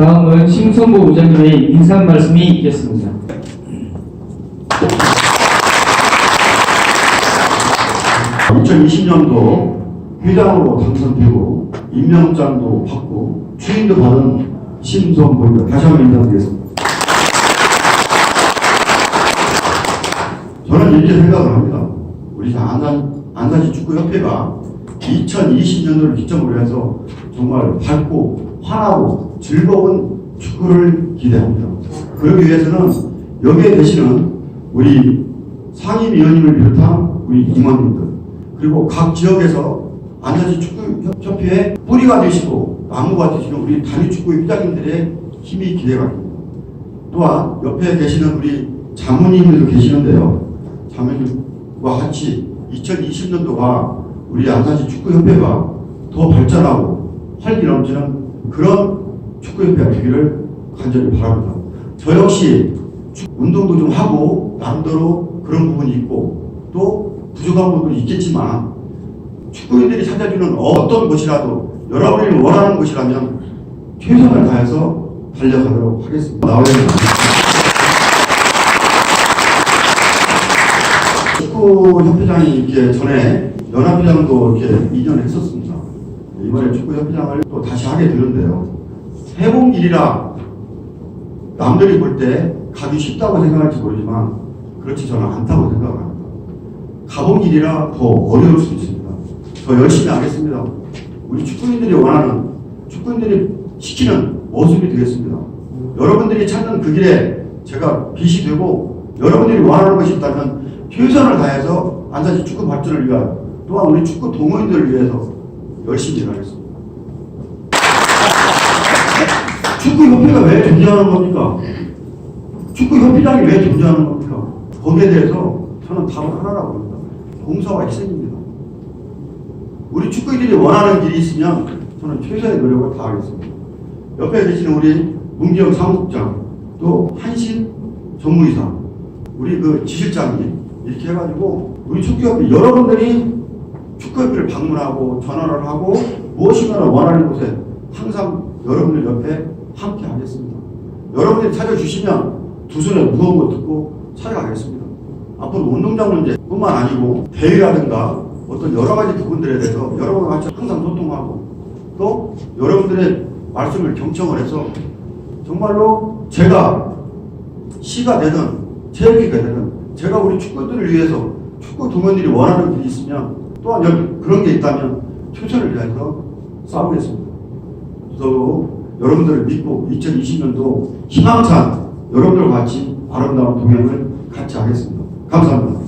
다음은 심성보 부장님의 인사 말씀이 있겠습니다. 아, 2020년도 회장으로 당선되고 임명장도 받고 추인도 받은 심성보입니다. 다시 한번 인사드리겠습니다. 저는 이렇게 생각을 합니다. 우리 안산, 안산시 축구협회가 2020년도를 기점으로 해서 정말 밝고 환하고 즐거운 축구를 기대합니다. 그러기 위해서는 여기에 계시는 우리 상임위원님을 비롯한 우리 임원님들 그리고 각 지역에서 안산시 축구협회의 뿌리가 되시고 나무가 되시는 우리 단위축구 회장님들의 힘이 기대가 됩니다. 또한 옆에 계시는 우리 자문님들도 계시는데요. 자문님과 같이 2020년도가 우리 안산시 축구협회가 더 발전하고 활기 넘치는 그런 축구협회가 되기를 간절히 바랍니다. 저 역시 축- 운동도 좀 하고 나름대로 그런 부분이 있고 또 부족한 부분이 있겠지만 축구인들이 찾아주는 어떤 것이라도 여러분이 원하는 것이라면 최선을 다해서 달려가도록 하겠습니다. 축구협회장이 이렇게 전에 연합회장도 이렇게 이전을 했었습니다. 이번에 축구협회장을 또 다시 하게 되는데요. 해본 길이라 남들이 볼 때 가기 쉽다고 생각할지 모르지만 그렇지 저는 않다고 생각을 합니다. 가본 길이라 더 어려울 수 있습니다. 더 열심히 하겠습니다. 우리 축구인들이 원하는 축구인들이 시키는 모습이 되겠습니다. 여러분들이 찾는 그 길에 제가 빛이 되고 여러분들이 원하는 것이 있다면 최선을 다해서 안산시 축구 발전을 위하여 또한 우리 축구 동호인들을 위해서 열심히 일하겠습니다. 축구협회가 왜 존재하는 겁니까? 축구협회장이 왜 존재하는 겁니까? 거기에 대해서 저는 답은 하나라고 봅니다. 봉사와 희생입니다. 우리 축구인들이 원하는 길이 있으면 저는 최선의 노력을 다하겠습니다. 옆에 계시는 우리 문기영 사무국장, 또 한신 전무이사, 우리 그 지실장님 이렇게 해가지고 우리 축구협회 여러분들이 축구협회를 방문하고 전화를 하고 무엇인가 원하는 곳에 항상 여러분들 옆에 함께 하겠습니다. 여러분들이 찾아주시면 두 손에 무거운 거 듣고 찾아가겠습니다. 앞으로 운동장 문제뿐만 아니고 대회라든가 어떤 여러 가지 부분들에 대해서 여러분과 같이 항상 소통하고 또 여러분들의 말씀을 경청을 해서 정말로 제가 시가 되든 체육회가 되든 제가 우리 축구들을 위해서 축구 동원들이 원하는 길이 있으면 또한 여기 그런 게 있다면 최선을 다해서 싸우겠습니다. 저도 여러분들을 믿고 2020년도 희망찬 여러분들과 같이 아름다운 동행을 같이 하겠습니다. 감사합니다.